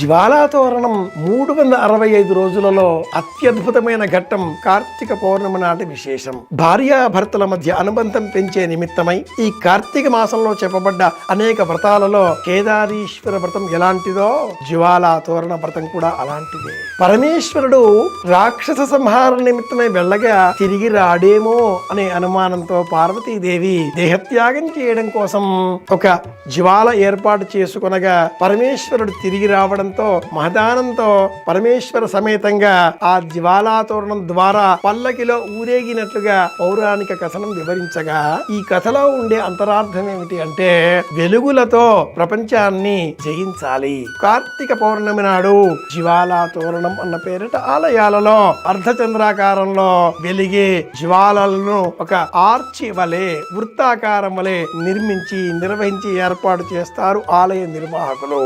జ్వాలా తోరణం మూడు వందల అరవై ఐదు రోజులలో అత్యద్భుతమైన ఘట్టం కార్తీక పౌర్ణమి నాటి విశేషం. భార్యాభర్తల మధ్య అనుబంధం పెంచే నిమిత్తమై ఈ కార్తీక మాసంలో చెప్పబడ్డ అనేక వ్రతాలలో కేదారీశ్వర వ్రతం ఎలాంటిదో జ్వాలా తోరణ వ్రతం కూడా అలాంటిదే. పరమేశ్వరుడు రాక్షస సంహార నిమిత్తమై వెళ్ళగా తిరిగి రాడేమో అనే అనుమానంతో పార్వతీదేవి దేహత్యాగం చేయడం కోసం ఒక జ్వాల ఏర్పాటు చేసుకొనగా పరమేశ్వరుడు తిరిగి రావడం ఆనందంతో మహదానంతో పరమేశ్వర సమేతంగా ఆ జ్వాలాతోరణం ద్వారా పల్లకిలో ఊరేగినట్లుగా పౌరాణిక కథనం వివరించగా ఈ కథలో ఉండే అంతరార్థం ఏమిటి అంటే వెలుగులతో ప్రపంచాన్ని జయించాలి. కార్తీక పౌర్ణమి నాడు జ్వాలా తోరణం అన్న పేరిట ఆలయాలలో అర్ధచంద్రాకారంలో వెలిగే జ్వాలలను ఒక ఆర్చి వలె వృత్తాకారం వలె నిర్మించి నిర్వహించి ఏర్పాటు చేస్తారు ఆలయ నిర్వాహకులు.